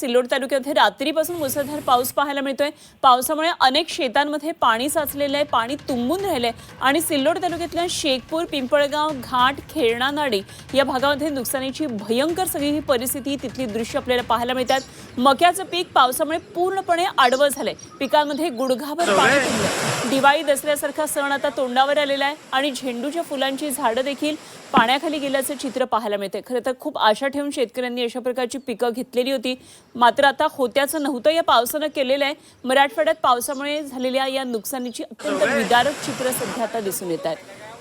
सिल्लोड तालुक्यामध्ये रात्रीपासून मुसळधार पाऊस पाहायला मिळतोय. पावसामुळे अनेक शेतांमध्ये पाणी साचलेलं आहे पाणी तुंबून राहिलंय. आणि सिल्लोड तालुक्यातल्या शेखपूर पिंपळगाव घाट खेळणा नाडी या भागामध्ये नुकसानीची भयंकर सगळी ही परिस्थिती तिथली दृश्य आपल्याला पाहायला मिळतात. मक्याचं पीक पावसामुळे पूर्णपणे आडवं झालंय. पिकांमध्ये गुडघाभर पाणी तुंबलंय. दिवाळी दसऱ्यासारखा सण आता तोंडावर आलेला आहे आणि झेंडूच्या फुलांची झाडं देखील पाण्याखाली गेल्याचं चित्र पाहायला मिळते खरं तर खूप आशा ठेवून शेतकऱ्यांनी अशा प्रकारची पिकं घेतलेली होती. मात्र आता होत्याचं नव्हतं या पावसानं केलेलं आहे. मराठवाड्यात पावसामुळे झालेल्या या नुकसानीची अत्यंत विदारक चित्र सध्या आता दिसून येत आहेत.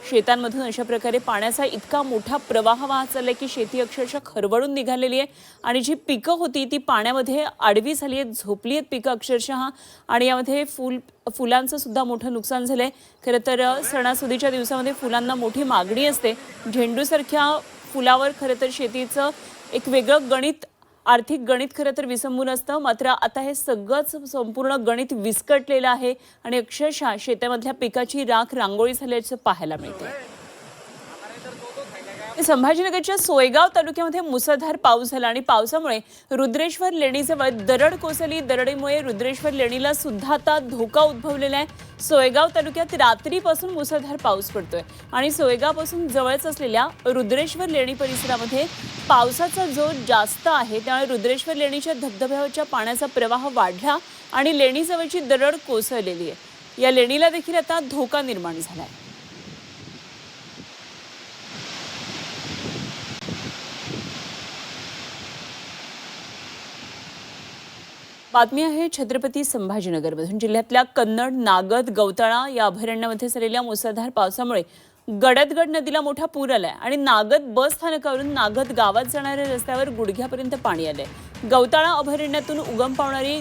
शेतांमधून अशा प्रकारे पाण्याचा इतका मोठा प्रवाह वाहत चाललाय की शेती अक्षरशः खरवडून निघालेली आहे. आणि जी पिकं होती ती पाण्यामध्ये आडवी झाली आहेत झोपली आहेत पिकं अक्षरशः. आणि यामध्ये फुल फुलांचं सुद्धा मोठं नुकसान झालंय. खरं तर सणासुदीच्या दिवसामध्ये फुलांना मोठी मागणी असते. झेंडूसारख्या फुलावर खरं तर शेतीचं एक वेगळं गणित आर्थिक गणित खरं तर विसंबून असतं. मात्र आता हे सगळंच संपूर्ण गणित विस्कटलेलं आहे आणि अक्षरशः शेतामधल्या पिकाची राख रांगोळी झाल्याचं पाहायला मिळतं संभाजीनगरच्या सोयगाव तालुक्यामध्ये मुसळधार पाऊस झाला आणि पावसामुळे रुद्रेश्वर लेणीजवळ दरड कोसळली. दरडीमुळे रुद्रेश्वर लेणीला सुद्धा आता धोका उद्भवलेला आहे. सोयगाव तालुक्यात रात्रीपासून मुसळधार पाऊस पडतोय आणि सोयगावपासून जवळच असलेल्या रुद्रेश्वर लेणी परिसरामध्ये पावसाचा जोर जास्त आहे. त्यामुळे रुद्रेश्वर लेणीच्या धबधब्यावरच्या पाण्याचा प्रवाह वाढला आणि लेणीजवळची दरड कोसळलेली आहे. या लेणीला देखील आता धोका निर्माण झाला आहे. बातमी आहे छत्रपती संभाजीनगरमधून. जिल्ह्यातल्या कन्नड नागद गवताळा या अभयारण्यामध्ये झालेल्या मुसळधार पावसामुळे गडदगड नदीला मोठा पूर आलाय आणि नागद बस स्थानकावरून नागद गावात जाणाऱ्या रस्त्यावर गुडघ्यापर्यंत पाणी आलंय. गवताळा अभयारण्यातून उगम पावणारी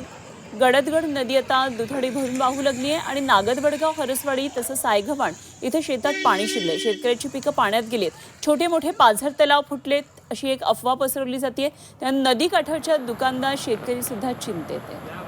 गडदगड नदी आता दुथडी भरून वाहू लागली आहे आणि नागदवडगाव हरसवाडी तसंच सायगव्हाण इथं शेतात पाणी शिरलंय. शेतकऱ्याची पिकं पाण्यात गेलीत छोटे मोठे पाझर तलाव फुटलेत अशी एक अफवा पसरवली जाते त्या नदीकाठाच्या दुकानदार शेतकरी सुद्धा चिंतेत आहे